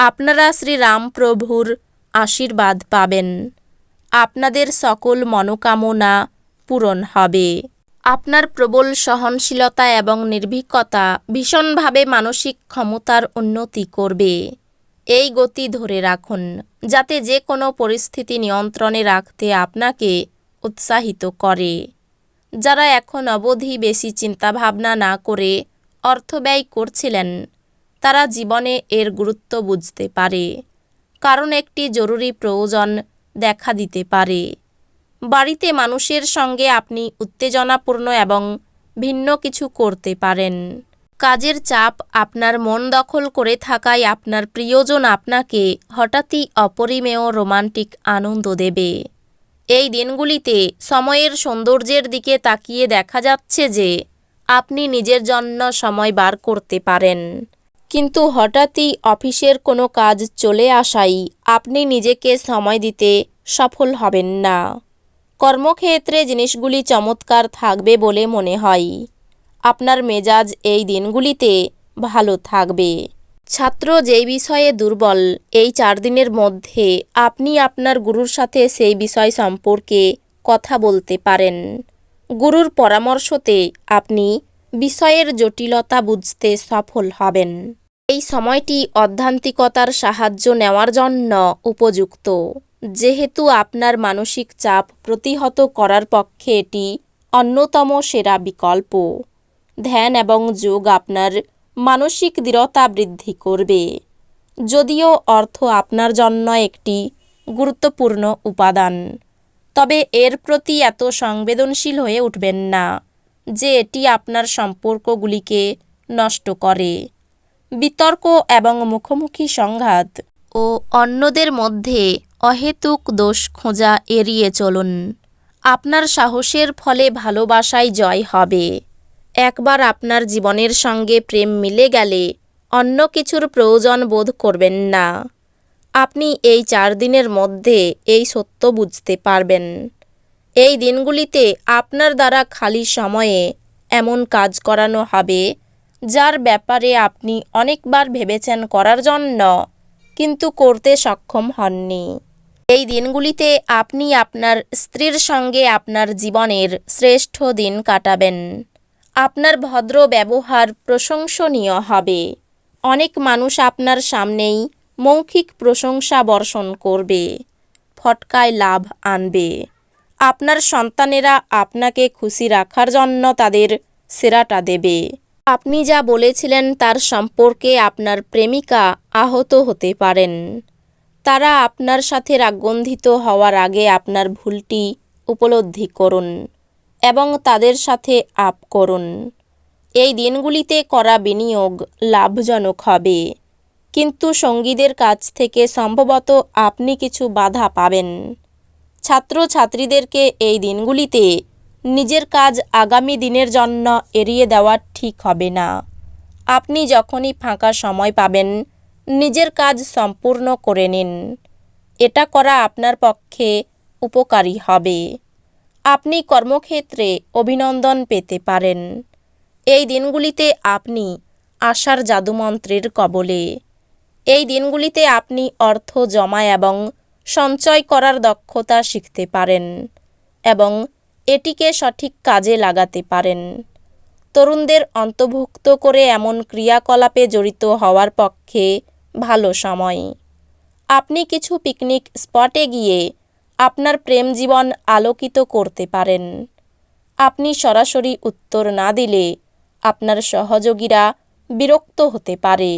আপনারা শ্রীরামপ্রভুর আশীর্বাদ পাবেন। আপনাদের সকল মনোকামনা পূরণ হবে। আপনার প্রবল সহনশীলতা এবং নির্ভীকতা ভীষণভাবে মানসিক ক্ষমতার উন্নতি করবে। এই গতি ধরে রাখুন, যাতে যে কোনো পরিস্থিতি নিয়ন্ত্রণে রাখতে আপনাকে উৎসাহিত করে। যারা এখন অবধি বেশি চিন্তাভাবনা না করে অর্থ ব্যয় করছিলেন তারা জীবনে এর গুরুত্ব বুঝতে পারে। কারণ একটি জরুরি প্রয়োজন দেখা দিতে পারে। বাড়িতে মানুষের সঙ্গে আপনি উত্তেজনাপূর্ণ এবং ভিন্ন কিছু করতে পারেন। কাজের চাপ আপনার মন দখল করে থাকায় আপনার প্রিয়জন আপনাকে হঠাৎই অপরিমেয় রোমান্টিক আনন্দ দেবে। এই দিনগুলিতে সময়ের সৌন্দর্যের দিকে তাকিয়ে দেখা যাচ্ছে যে আপনি নিজের জন্য সময় বার করতে পারেন। কিন্তু হঠাৎই অফিসের কোনো কাজ চলে আসাই আপনি নিজেকে সময় দিতে সফল হবেন না। কর্মক্ষেত্রে জিনিসগুলি চমৎকার থাকবে বলে মনে হয়। আপনার মেজাজ এই দিনগুলিতে ভালো থাকবে। ছাত্র যেই বিষয়ে দুর্বল, এই চার দিনের মধ্যে আপনি আপনার গুরুর সাথে সেই বিষয় সম্পর্কে কথা বলতে পারেন। গুরুর পরামর্শতে আপনি বিষয়ের জটিলতা বুঝতে সফল হবেন। এই সময়টি অধ্যান্তিকতার সাহায্য নেওয়ার জন্য উপযুক্ত। যেহেতু আপনার মানসিক চাপ প্রতিহত করার পক্ষে এটি অন্যতম সেরা বিকল্প। ধ্যান এবং যোগ আপনার মানসিক দৃঢ়তা বৃদ্ধি করবে। যদিও অর্থ আপনার জন্য একটি গুরুত্বপূর্ণ উপাদান, তবে এর প্রতি এত সংবেদনশীল হয়ে উঠবেন না যে এটি আপনার সম্পর্কগুলিকে নষ্ট করে। বিতর্ক এবং মুখোমুখি সংঘাত। ও অন্যদের মধ্যে অহেতুক দোষ খোঁজা এড়িয়ে চলুন। আপনার সাহসের ফলে ভালোবাসায় জয় হবে। একবার আপনার জীবনের সঙ্গে প্রেম মিলে গেলে অন্য কিছুর প্রয়োজন বোধ করবেন না। আপনি এই চার দিনের মধ্যে এই সত্য বুঝতে পারবেন। এই দিনগুলিতে আপনার দ্বারা খালি সময়ে এমন কাজ করানো হবে যার ব্যাপারে আপনি অনেকবার ভেবেছেন করার জন্য, কিন্তু করতে সক্ষম হননি। এই দিনগুলিতে আপনি আপনার স্ত্রীর সঙ্গে আপনার জীবনের শ্রেষ্ঠ দিন কাটাবেন। আপনার ভদ্র ব্যবহার প্রশংসনীয় হবে। অনেক মানুষ আপনার সামনেই মৌখিক প্রশংসা বর্ষণ করবে, ফটকায় লাভ আনবে। আপনার সন্তানেরা আপনাকে খুশি রাখার জন্য তাদের সেরাটা দেবে। আপনি যা বলেছিলেন তার সম্পর্কে আপনার প্রেমিকা আহত হতে পারেন। তারা আপনার সাথে রাগগন্ধিত হওয়ার আগে আপনার ভুলটি উপলব্ধি করুন এবং তাদের সাথে আপ করুন। এই দিনগুলিতে করা বিনিয়োগ লাভজনক হবে। কিন্তু সঙ্গীদের কাছ থেকে সম্ভবত আপনি কিছু বাধা পাবেন। ছাত্রছাত্রীদেরকে এই দিনগুলিতে নিজের কাজ আগামী দিনের জন্য এড়িয়ে দেওয়া ঠিক হবে না। আপনি যখনই ফাঁকা সময় পাবেন, নিজের কাজ সম্পূর্ণ করে নিন। এটা করা আপনার পক্ষে উপকারী হবে। আপনি কর্মক্ষেত্রে অভিনন্দন পেতে পারেন। এই দিনগুলিতে আপনি আশার জাদুমন্ত্রের কবলে। এই দিনগুলিতে আপনি অর্থ জমা এবং সঞ্চয় করার দক্ষতা শিখতে পারেন এবং এটিকে সঠিক কাজে লাগাতে পারেন। তরুণদের অন্তর্ভুক্ত করে এমন ক্রিয়াকলাপে জড়িত হওয়ার পক্ষে ভালো সময়। আপনি কিছু পিকনিক স্পটে গিয়ে আপনার প্রেম জীবন আলোকিত করতে পারেন। আপনি সরাসরি উত্তর না দিলে আপনার সহযোগীরা বিরক্ত হতে পারে।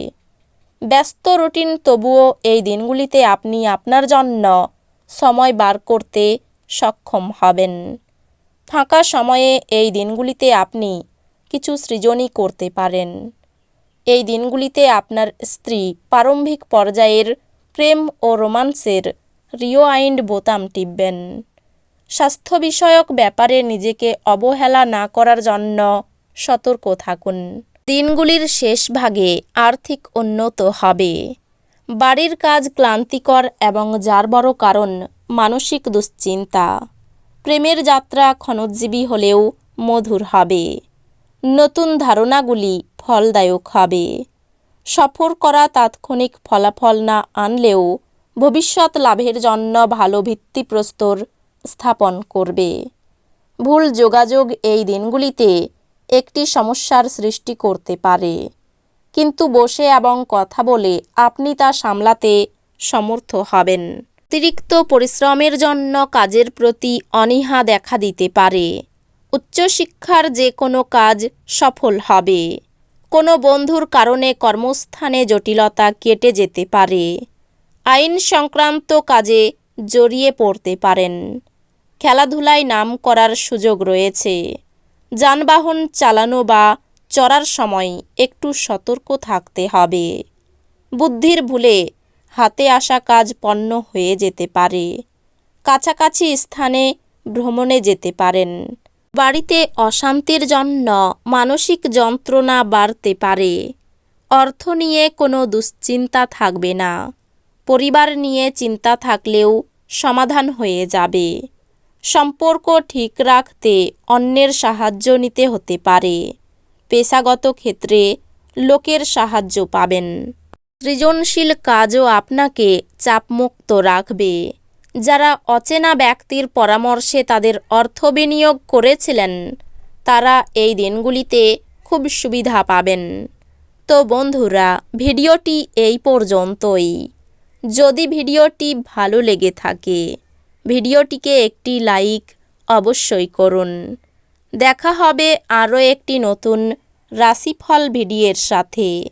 ব্যস্ত রুটিন তবুও এই দিনগুলিতে আপনি আপনার জন্য সময় বার করতে সক্ষম হবেন। ফাঁকা সময়ে এই দিনগুলিতে আপনি কিছু সৃজনই করতে পারেন। এই দিনগুলিতে আপনার স্ত্রী প্রারম্ভিক পর্যায়ের প্রেম ও রোমান্সের রিওয়াইন্ড বোতাম টিপবেন। স্বাস্থ্য বিষয়ক ব্যাপারে নিজেকে অবহেলা না করার জন্য সতর্ক থাকুন। দিনগুলির শেষ ভাগে আর্থিক উন্নত হবে। বাড়ির কাজ ক্লান্তিকর এবং যার বড় কারণ মানসিক দুশ্চিন্তা। প্রেমের যাত্রা ক্ষণোজ্জীবী হলেও মধুর হবে। নতুন ধারণাগুলি ফলদায়ক হবে। সফর করা তাৎক্ষণিক ফলাফল না আনলেও ভবিষ্যৎ লাভের জন্য ভালো ভিত্তিপ্রস্তর স্থাপন করবে। ভুল যোগাযোগ এই দিনগুলিতে একটি সমস্যার সৃষ্টি করতে পারে। কিন্তু বসে এবং কথা বলে আপনি তা সামলাতে সমর্থ হবেন। অতিরিক্ত পরিশ্রমের জন্য কাজের প্রতি অনীহা দেখা দিতে পারে। উচ্চশিক্ষার যে কোনো কাজ সফল হবে। কোনো বন্ধুর কারণে কর্মস্থানে জটিলতা কেটে যেতে পারে। আইন সংক্রান্ত কাজে জড়িয়ে পড়তে পারেন। খেলাধুলায় নাম করার সুযোগ রয়েছে। যানবাহন চালানো বা চড়ার সময় একটু সতর্ক থাকতে হবে। বুদ্ধির ভুলে হাতে আসা কাজ পণ্য হয়ে যেতে পারে। কাছাকাছি স্থানে ভ্রমণে যেতে পারেন। বাড়িতে অশান্তির জন্য মানসিক যন্ত্রণা বাড়তে পারে। অর্থ নিয়ে কোনো দুশ্চিন্তা থাকবে না। পরিবার নিয়ে চিন্তা থাকলেও সমাধান হয়ে যাবে। সম্পর্ক ঠিক রাখতে অন্যের সাহায্য নিতে হতে পারে। পেশাগত ক্ষেত্রে লোকের সাহায্য পাবেন। সৃজনশীল কাজও আপনাকে চাপমুক্ত রাখবে। যারা অচেনা ব্যক্তির পরামর্শে তাদের অর্থ বিনিয়োগ করেছিলেন, তারা এই দিনগুলিতে খুব সুবিধা পাবেন। তো বন্ধুরা, ভিডিওটি এই পর্যন্তই। যদি ভিডিওটি ভালো লেগে থাকে, ভিডিওটিকে একটি লাইক অবশ্যই করুন। দেখা হবে আরও একটি নতুন রাশিফল ভিডিওর সাথে।